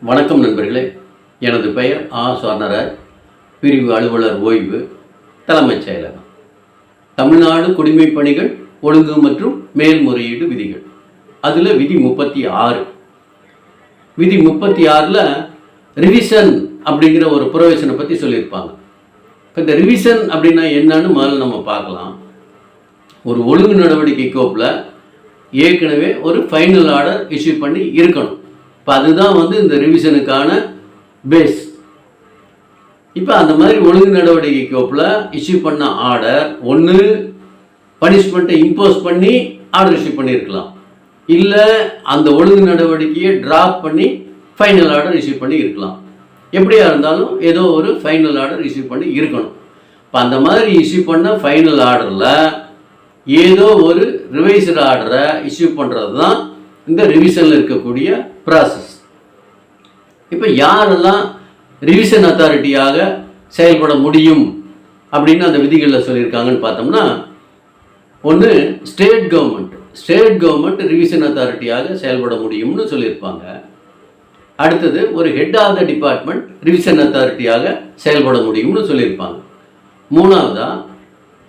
வணக்கம் நண்பர்களே. எனது பெயர் ஆ. சுவர்ணராஜ் பிரிவு அலுவலர் ஓய்வு தலைமைச் செயலகம். தமிழ்நாடு குடிமைப் பணிகள் ஒழுங்கு மற்றும் மேல்முறையீடு விதிகள். அதில் விதி முப்பத்தி ஆறு. விதி முப்பத்தி ஆறில் ரிவிஷன் அப்படிங்கிற ஒரு புரவேசனை பற்றி சொல்லியிருப்பாங்க. இப்போ இந்த ரிவிஷன் அப்படின்னா என்னன்னு முதல்ல நம்ம பார்க்கலாம். ஒரு ஒழுங்கு நடவடிக்கை கோப்பில் ஏற்கனவே ஒரு ஃபைனல் ஆர்டர் இஷ்யூ பண்ணி இருக்கணும். இப்போ அதுதான் வந்து இந்த ரிவிஷனுக்கான பேஸ் இப்போ அந்த மாதிரி ஒழுங்கு நடவடிக்கைக்கு ஒப்பில் இஷ்யூ பண்ண ஆர்டர் ஒன்று பனிஷ்மெண்ட்டை இம்போஸ் பண்ணி ஆர்டர் இஷ்யூ பண்ணியிருக்கலாம் இல்லை அந்த ஒழுங்கு நடவடிக்கையை ட்ராப் பண்ணி ஃபைனல் ஆர்டர் இஷ்யூ பண்ணி இருக்கலாம். எப்படியா இருந்தாலும் ஏதோ ஒரு ஃபைனல் ஆர்டர் இஷ்யூ பண்ணி இருக்கணும். இப்போ அந்த மாதிரி இஷ்யூ பண்ண ஃபைனல் ஆர்டரில் ஏதோ ஒரு ரிவைஸ்டு ஆர்டரை இஷ்யூ பண்ணுறது தான் இந்த ரிவிஷனில் இருக்கக்கூடிய ப்ராசஸ் இப்போ யாரெல்லாம் ரிவிஷன் அத்தாரிட்டியாக செயல்பட முடியும் அப்படின்னு அந்த விதிகளில் சொல்லியிருக்காங்கன்னு பார்த்தோம்னா ஒன்று state government state government revision அத்தாரிட்டியாக செயல்பட முடியும்னு சொல்லியிருப்பாங்க. அடுத்தது ஒரு head of the department revision அத்தாரிட்டியாக செயல்பட முடியும்னு சொல்லியிருப்பாங்க. மூணாவதா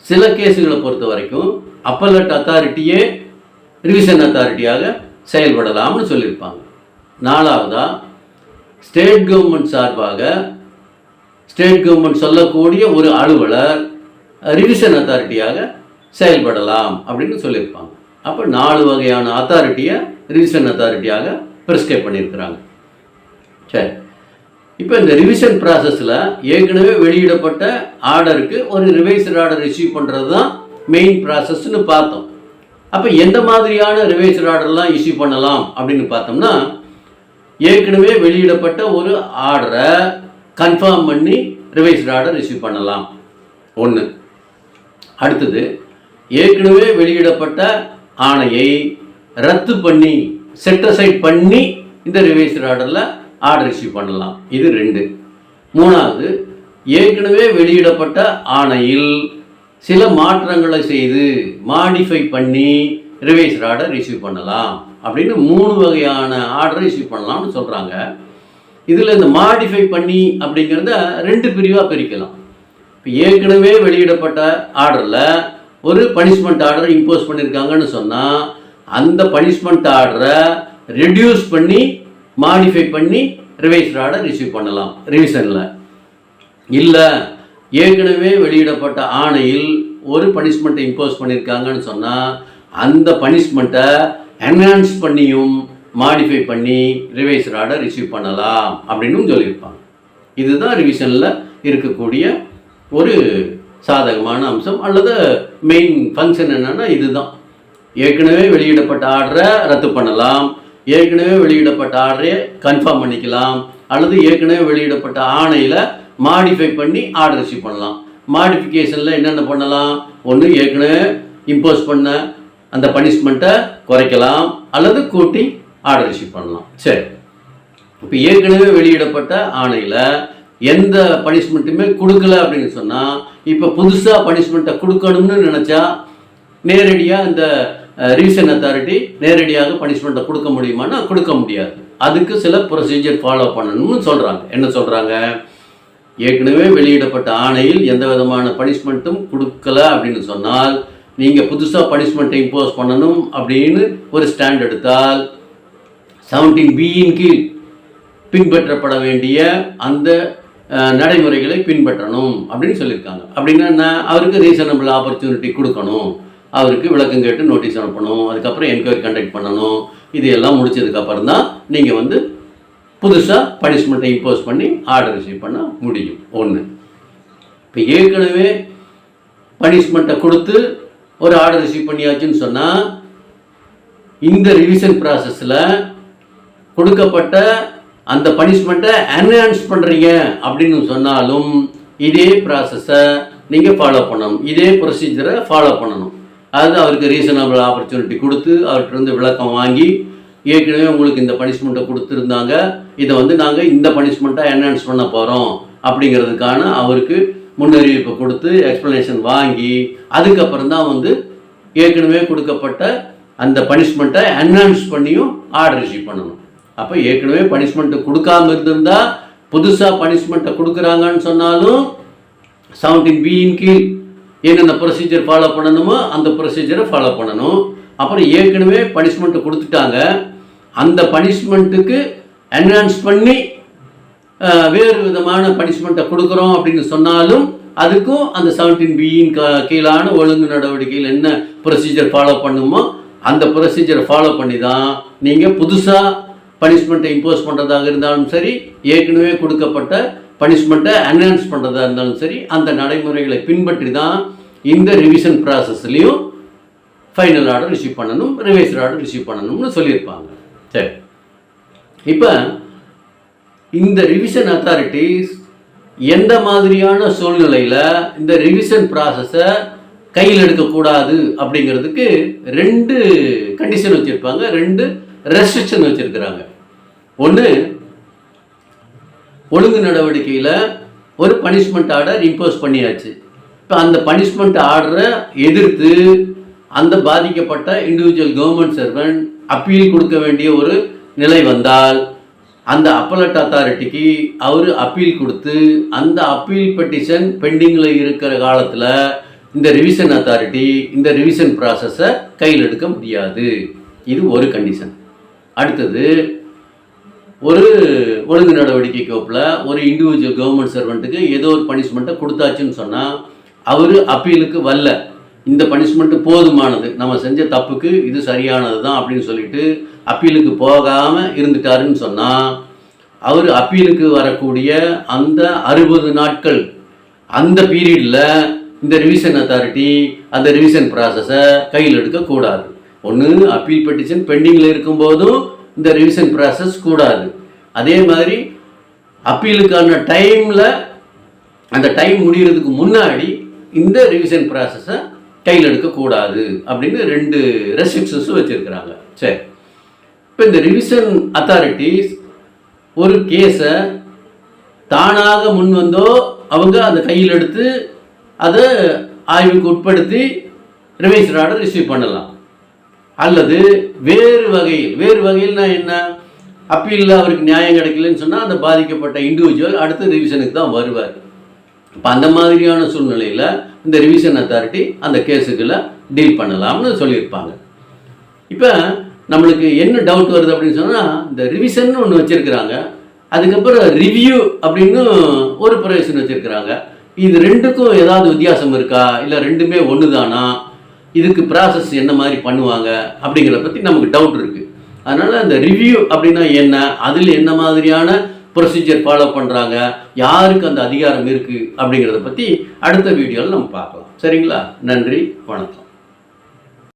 சில கேஸுகளை பொறுத்த வரைக்கும் அப்பலட் அத்தாரிட்டியே ரிவிஷன் அத்தாரிட்டியாக செயல்படலாம்னு சொல்லியிருப்பாங்க. நாலாவதா ஸ்டேட் கவர்மெண்ட் சார்பாக ஸ்டேட் கவர்மெண்ட் சொல்லக்கூடிய ஒரு அலுவலர் ரிவிஷன் அத்தாரிட்டியாக செயல்படலாம் அப்படின்னு சொல்லியிருப்பாங்க. அப்போ நாலு வகையான அத்தாரிட்டியை ரிவிஷன் அத்தாரிட்டியாக ப்ரிஸ்கிரைப் பண்ணியிருக்கிறாங்க. சரி. இப்போ இந்த ரிவிஷன் ப்ராசஸில் ஏற்கனவே வெளியிடப்பட்ட ஆர்டருக்கு ஒரு ரிவைஸ்டு ஆர்டர் இஷ்யூ பண்ணுறது தான் மெயின் ப்ராசஸ்ன்னு பார்த்தோம். அப்போ எந்த மாதிரியான ரிவைஸ் ஆர்டர்லாம் இஷ்யூ பண்ணலாம் அப்படின்னு பார்த்தோம்னா ஏற்கனவே வெளியிடப்பட்ட ஒரு ஆர்டரை கன்ஃபார்ம் பண்ணி ரிவைஸ்டு ஆர்டர் இஷ்யூ பண்ணலாம். ஒன்று அடுத்தது ஏற்கனவே வெளியிடப்பட்ட ஆணையை ரத்து பண்ணி செட்டசைட் பண்ணி இந்த ரிவைஸ்டு ஆர்டரில் ஆர்டர் இஷ்யூ பண்ணலாம். இது ரெண்டு. மூணாவது ஏற்கனவே வெளியிடப்பட்ட ஆணையில் சில மாற்றங்களை செய்து மாடிஃபை பண்ணி ரிவைஸ்டு ஆர்டர் ரிசீவ் பண்ணலாம் அப்படின்னு மூணு வகையான ஆர்டர் ரிசீவ் பண்ணலாம்னு சொல்கிறாங்க இதில் இந்த மாடிஃபை பண்ணி அப்படிங்கிறத ரெண்டு பிரிவாக பிரிக்கலாம். இப்போ ஏற்கனவே வெளியிடப்பட்ட ஆர்டரில் ஒரு பனிஷ்மெண்ட் ஆர்டர் இம்போஸ் பண்ணியிருக்காங்கன்னு சொன்னால் அந்த பனிஷ்மெண்ட் ஆர்டரை ரெடியூஸ் பண்ணி மாடிஃபை பண்ணி ரிவைஸ்ட் ஆர்டர் ரிசீவ் பண்ணலாம். ரிவிஷனில் இல்லை ஏற்கனவே வெளியிடப்பட்ட ஆணையில் ஒரு பனிஷ்மெண்ட்டை இம்போஸ் பண்ணியிருக்காங்கன்னு சொன்னால் அந்த பனிஷ்மெண்ட்டை என்ஹான்ஸ் பண்ணியும் மாடிஃபை பண்ணி ரிவைஸ் ஆர்டர் ரிசீவ் பண்ணலாம் அப்படின்னும் சொல்லியிருப்பாங்க. இதுதான் ரிவிஷனில் இருக்கக்கூடிய ஒரு சாதகமான அம்சம் அல்லது மெயின் ஃபங்க்ஷன் என்னென்னா இதுதான். ஏற்கனவே வெளியிடப்பட்ட ஆர்டரை ரத்து பண்ணலாம் ஏற்கனவே வெளியிடப்பட்ட ஆர்டரை கன்ஃபார்ம் பண்ணிக்கலாம் அல்லது ஏற்கனவே வெளியிடப்பட்ட ஆணையில் மாடிஃபை பண்ணி ஆர்டர் ரிசீவ் பண்ணலாம். மாடிஃபிகேஷனில் என்னென்ன பண்ணலாம்? ஒன்று ஏற்கனவே இம்போஸ் பண்ண அந்த பனிஷ்மெண்ட்டை குறைக்கலாம் அல்லது கூட்டி ஆர்டர் ரிசீவ் பண்ணலாம். சரி. இப்போ ஏற்கனவே வெளியிடப்பட்ட ஆணையில் எந்த பனிஷ்மெண்ட்டுமே கொடுக்கல அப்படின்னு சொன்னால் இப்போ புதுசாக பனிஷ்மெண்ட்டை கொடுக்கணும்னு நினச்சா நேரடியாக இந்த ரீசன் அத்தாரிட்டி நேரடியாக பனிஷ்மெண்ட்டை கொடுக்க முடியுமான்னா கொடுக்க முடியாது. அதுக்கு சில ப்ரொசீஜர் ஃபாலோ பண்ணணும்னு சொல்கிறாங்க என்ன சொல்கிறாங்க ஏற்கனவே வெளியிடப்பட்ட ஆணையில் எந்த விதமான பனிஷ்மெண்ட்டும் கொடுக்கல அப்படின்னு சொன்னால் நீங்கள் புதுசாக பனிஷ்மெண்ட்டை இம்போஸ் பண்ணணும் அப்படின்னு ஒரு ஸ்டாண்ட் எடுத்தால் செவன்டீன் பியின் கீழ் பின்பற்றப்பட வேண்டிய அந்த நடைமுறைகளை பின்பற்றணும் அப்படின்னு சொல்லியிருக்காங்க. அப்படின்னா என்ன? அவருக்கு ரீசனபிள் ஆப்பர்ச்சுனிட்டி கொடுக்கணும். அவருக்கு விளக்கம் கேட்டு நோட்டீஸ் அனுப்பணும். அதுக்கப்புறம் என்கொயரி கண்டக்ட் பண்ணணும். இது எல்லாம் முடிச்சதுக்கப்புறம் தான் நீங்கள் வந்து புதுசாக பனிஷ்மெண்ட்டை இம்போஸ் பண்ணி ஆர்டர் ரிசீவ் பண்ண முடியும். ஒன்று இப்போ ஏற்கனவே பனிஷ்மெண்ட்டை கொடுத்து ஒரு ஆர்டர் ரிசீவ் பண்ணியாச்சுன்னு சொன்னால் இந்த ரிவிஷன் ப்ராசஸில் கொடுக்கப்பட்ட அந்த பனிஷ்மெண்ட்டை என்ஹான்ஸ் பண்ணுறீங்க அப்படின்னு சொன்னாலும் இதே ப்ராசஸை நீங்கள் ஃபாலோ பண்ணணும். இதே ப்ரொசீஜரை ஃபாலோ பண்ணணும். அது அவருக்கு ரீசனபிள் ஆப்பர்ச்சுனிட்டி கொடுத்து அவர்கிட்ட இருந்து விளக்கம் வாங்கி ஏற்கனவே உங்களுக்கு இந்த பனிஷ்மெண்ட்டை கொடுத்துருந்தாங்க. இதை வந்து நாங்கள் இந்த பனிஷ்மெண்ட்டை என்ஹான்ஸ் பண்ண போகிறோம் அப்படிங்கிறதுக்கான அவருக்கு முன்னறிவிப்பு கொடுத்து எக்ஸ்ப்ளனேஷன் வாங்கி அதுக்கப்புறம் தான் வந்து ஏற்கனவே கொடுக்கப்பட்ட அந்த பனிஷ்மெண்ட்டை என்ஹான்ஸ் பண்ணியும் ஆர்டர் ரிசீவ் பண்ணணும். அப்போ ஏற்கனவே பனிஷ்மெண்ட்டு கொடுக்காம இருந்திருந்தால் புதுசாக பனிஷ்மெண்ட்டை கொடுக்குறாங்கன்னு சொன்னாலும் செவன்டீன் பியின் கீழ் என்னென்ன ப்ரொசீஜர் ஃபாலோ பண்ணணுமோ அந்த ப்ரொசீஜரை ஃபாலோ பண்ணணும். அப்புறம் ஏற்கனவே பனிஷ்மெண்ட்டு கொடுத்துட்டாங்க. அந்த பனிஷ்மெண்ட்டுக்கு என்ஹான்ஸ் பண்ணி வேறு விதமான பனிஷ்மெண்ட்டை கொடுக்குறோம் அப்படின்னு சொன்னாலும் அதுக்கும் அந்த செவன்டீன் பியின் கீழான ஒழுங்கு நடவடிக்கையில் என்ன ப்ரொசீஜர் ஃபாலோ பண்ணுமோ அந்த ப்ரொசீஜரை ஃபாலோ பண்ணி தான் நீங்கள் புதுசாக பனிஷ்மெண்ட்டை இம்போஸ் பண்ணுறதாக இருந்தாலும் சரி ஏற்கனவே கொடுக்கப்பட்ட பனிஷ்மெண்ட்டை அன்ஹான்ஸ் பண்ணுறதா இருந்தாலும் சரி அந்த நடைமுறைகளை பின்பற்றி தான் இந்த ரிவிஷன் ப்ராசஸ்லேயும் ஃபைனல் ஆர்டர் ரிசீவ் பண்ணணும் ரிவைஸ்ட் ஆர்டர் ரிசீவ் பண்ணணும்னு சொல்லியிருப்பாங்க. சரி. இப்போ இந்த ரிவிஷன் அத்தாரிட்டிஸ் எந்த மாதிரியான சூழ்நிலையில் இந்த ரிவிஷன் ப்ராசஸை கையில் எடுக்கக்கூடாது அப்படிங்கிறதுக்கு ரெண்டு கண்டிஷன் வச்சுருப்பாங்க ரெண்டு ரெஸ்ட்ரிக்ஷன் வச்சுருக்கிறாங்க. ஒன்று ஒழுங்கு நடவடிக்கையில் ஒரு பனிஷ்மெண்ட் ஆர்டர் இம்போஸ் பண்ணியாச்சு. இப்போ அந்த பனிஷ்மெண்ட் ஆர்டரை எதிர்த்து அந்த பாதிக்கப்பட்ட இண்டிவிஜுவல் கவர்மெண்ட் சர்வெண்ட் அப்பீல் கொடுக்க வேண்டிய ஒரு நிலை வந்தால் அந்த அப்பலட் அத்தாரிட்டிக்கு அவர் அப்பீல் கொடுத்து அந்த அப்பீல் பெட்டிஷன் பெண்டிங்கில் இருக்கிற காலத்தில் இந்த ரிவிஷன் அத்தாரிட்டி இந்த ரிவிஷன் ப்ராசஸை கையில் எடுக்க முடியாது. இது ஒரு கண்டிஷன் அடுத்தது ஒரு ஒழுங்கு நடவடிக்கை கோப்பில் ஒரு இண்டிவிஜுவல் கவர்மெண்ட் சர்வெண்ட்டுக்கு ஏதோ ஒரு பனிஷ்மெண்ட்டை கொடுத்தாச்சுன்னு சொன்னால் அவர் அப்பீலுக்கு வரல. இந்த பனிஷ்மெண்ட்டு போதுமானது. நம்ம செஞ்ச தப்புக்கு இது சரியானது தான் அப்படின்னு சொல்லிட்டு அப்பீலுக்கு போகாமல் இருந்துட்டாருன்னு சொன்னால் அவர் அப்பீலுக்கு வரக்கூடிய அந்த அறுபது நாட்கள் அந்த பீரியடில் இந்த ரிவிஷன் அத்தாரிட்டி அந்த ரிவிஷன் ப்ராசஸை கையில் எடுக்கக்கூடாது ஒன்று அப்பீல் பெட்டிஷன் பெண்டிங்கில் இருக்கும்போதும் இந்த ரிவிஷன் ப்ராசஸ் கூடாது. அதே மாதிரி அப்பீலுக்கான டைமில் அந்த டைம் முடிகிறதுக்கு முன்னாடி இந்த ரிவிஷன் ப்ராசஸை கையில் எடுக்கக்கூடாது அப்படின்னு ரெண்டு ரெஸ்ட்ரிக்ஷன்ஸும் வச்சுருக்கிறாங்க. சரி. இப்போ இந்த ரிவிஷன் அத்தாரிட்டிஸ் ஒரு கேஸை தானாக முன் வந்தோ அவங்க அந்த கையில் எடுத்து அதை ஆய்வுக்கு உட்படுத்தி ரிவைஸ்ட் ஆர்டர் ரிசீவ் பண்ணலாம். அல்லது வேறு வகையில் வேறு வகையில்னா என்ன? அப்பீலில் அவருக்கு நியாயம் கிடைக்கலன்னு சொன்னால் அந்த பாதிக்கப்பட்ட இண்டிவிஜுவல் அடுத்த ரிவிஷனுக்கு தான் வருவார். இப்போ அந்த மாதிரியான சூழ்நிலையில் இந்த ரிவிஷன் அத்தாரிட்டி அந்த கேஸுக்குள்ளே டீல் பண்ணலாம்னு சொல்லியிருப்பாங்க. இப்போ நம்மளுக்கு என்ன டவுட் வருது அப்படின்னு சொன்னால் இந்த ரிவிஷன் ஒன்று வச்சுருக்கிறாங்க. அதுக்கப்புறம் ரிவ்யூ அப்படின்னு ஒரு ப்ரொவிஷன் வச்சுருக்கிறாங்க. இது ரெண்டுக்கும் ஏதாவது வித்தியாசம் இருக்கா? இல்லை ரெண்டுமே ஒன்று தானா இதுக்கு ப்ராசஸ் என்ன மாதிரி பண்ணுவாங்க? அப்படிங்கிறத பற்றி நமக்கு டவுட் இருக்குது அதனால் அந்த ரிவ்யூ அப்படின்னா என்ன? அதில் என்ன மாதிரியான ப்ரொசீஜர் ஃபாலோ பண்ணுறாங்க யாருக்கு அந்த அதிகாரம் இருக்குது அப்படிங்கிறத பற்றி அடுத்த வீடியோவில் நம்ம பார்க்கலாம். சரிங்களா? நன்றி வணக்கம்.